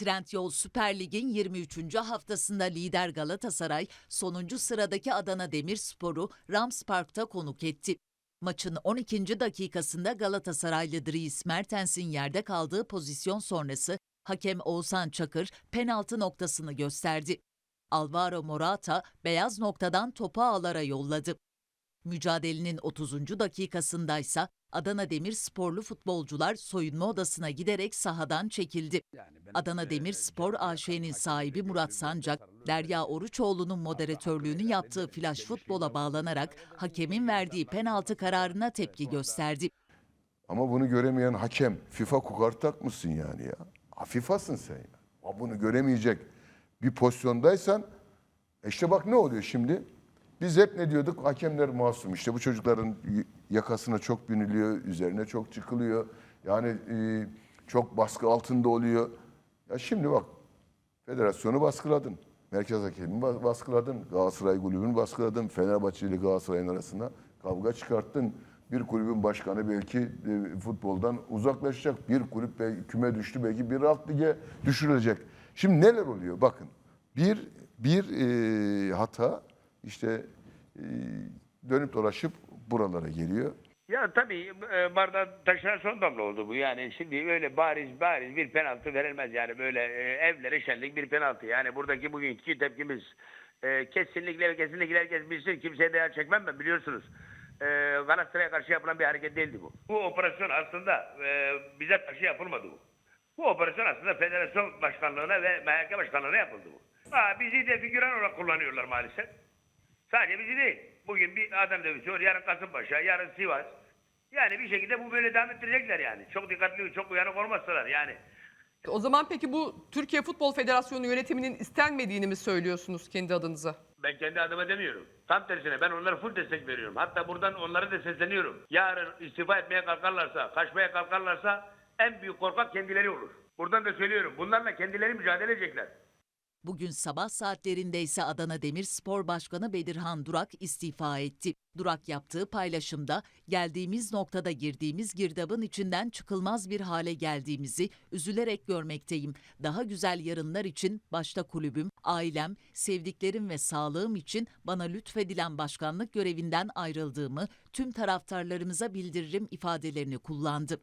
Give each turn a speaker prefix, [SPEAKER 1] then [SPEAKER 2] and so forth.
[SPEAKER 1] Trendyol Süper Lig'in 23. haftasında lider Galatasaray sonuncu sıradaki Adana Demirspor'u Rams Park'ta konuk etti. Maçın 12. dakikasında Galatasaraylı Dries Mertens'in yerde kaldığı pozisyon sonrası hakem Oğuzhan Çakır penaltı noktasını gösterdi. Alvaro Morata beyaz noktadan topu ağlara yolladı. Mücadelenin 30. dakikasındaysa Adana Demirsporlu futbolcular soyunma odasına giderek sahadan çekildi. Adana Demirspor AŞ'nin sahibi Murat Sancak, Derya Oruçoğlu'nun moderatörlüğünü yaptığı flash futbola bağlanarak hakemin verdiği penaltı kararına tepki gösterdi.
[SPEAKER 2] Ama bunu göremeyen hakem FIFA kukartak mısın yani ya? Ha, FIFA'sın sen ya. Ha, bunu göremeyecek bir pozisyondaysan e işte bak ne oluyor şimdi? Biz hep ne diyorduk? Hakemler masum. İşte bu çocukların yakasına çok biniliyor, üzerine çok çıkılıyor. Yani e, çok baskı altında oluyor. Ya şimdi bak federasyonu baskıladın. Merkez hakemi bas- baskıladın. Galatasaray kulübünü baskıladın. Fenerbahçe ile Galatasaray'ın arasında kavga çıkarttın. Bir kulübün başkanı belki e, futboldan uzaklaşacak. Bir kulüp belki küme düştü belki bir alt lige düşürülecek. Şimdi neler oluyor? Bakın bir bir e, hata işte e, dönüp dolaşıp buralara geliyor.
[SPEAKER 3] Ya tabii e, bardağı taşıran son damla oldu bu. Yani şimdi öyle bariz bariz bir penaltı verilmez. Yani böyle e, evlere şenlik bir penaltı. Yani buradaki bugünkü tepkimiz kesinlikle kesinlikle herkes bilsin. Kimseye değer çekmem ben biliyorsunuz. E, Galatasaray'a karşı yapılan bir hareket değildi bu. Bu operasyon aslında bize karşı yapılmadı bu. Bu operasyon aslında federasyon başkanlığına ve MHK başkanlığına yapıldı bu. Ha, bizi de figüran olarak kullanıyorlar maalesef. Sadece bizi değil. Bugün bir Adana Demirspor, yarın Kasımpaşa, yarın Sivas. Yani bir şekilde bu böyle devam ettirecekler yani. Çok dikkatli, çok uyanık olmazsalar yani.
[SPEAKER 4] O zaman peki bu Türkiye Futbol Federasyonu yönetiminin istenmediğini mi söylüyorsunuz kendi adınıza?
[SPEAKER 3] Ben kendi adıma demiyorum. Tam tersine ben onlara full destek veriyorum. Hatta buradan onlara da sesleniyorum. Yarın istifa etmeye kalkarlarsa, kaçmaya kalkarlarsa en büyük korkak kendileri olur. Buradan da söylüyorum. Bunlarla kendileri mücadele edecekler.
[SPEAKER 1] Bugün sabah saatlerinde ise Adana Demirspor Başkanı Bedirhan Durak istifa etti. Durak yaptığı paylaşımda geldiğimiz noktada girdiğimiz girdabın içinden çıkılmaz bir hale geldiğimizi üzülerek görmekteyim. Daha güzel yarınlar için başta kulübüm, ailem, sevdiklerim ve sağlığım için bana lütfedilen başkanlık görevinden ayrıldığımı tüm taraftarlarımıza bildiririm ifadelerini kullandı.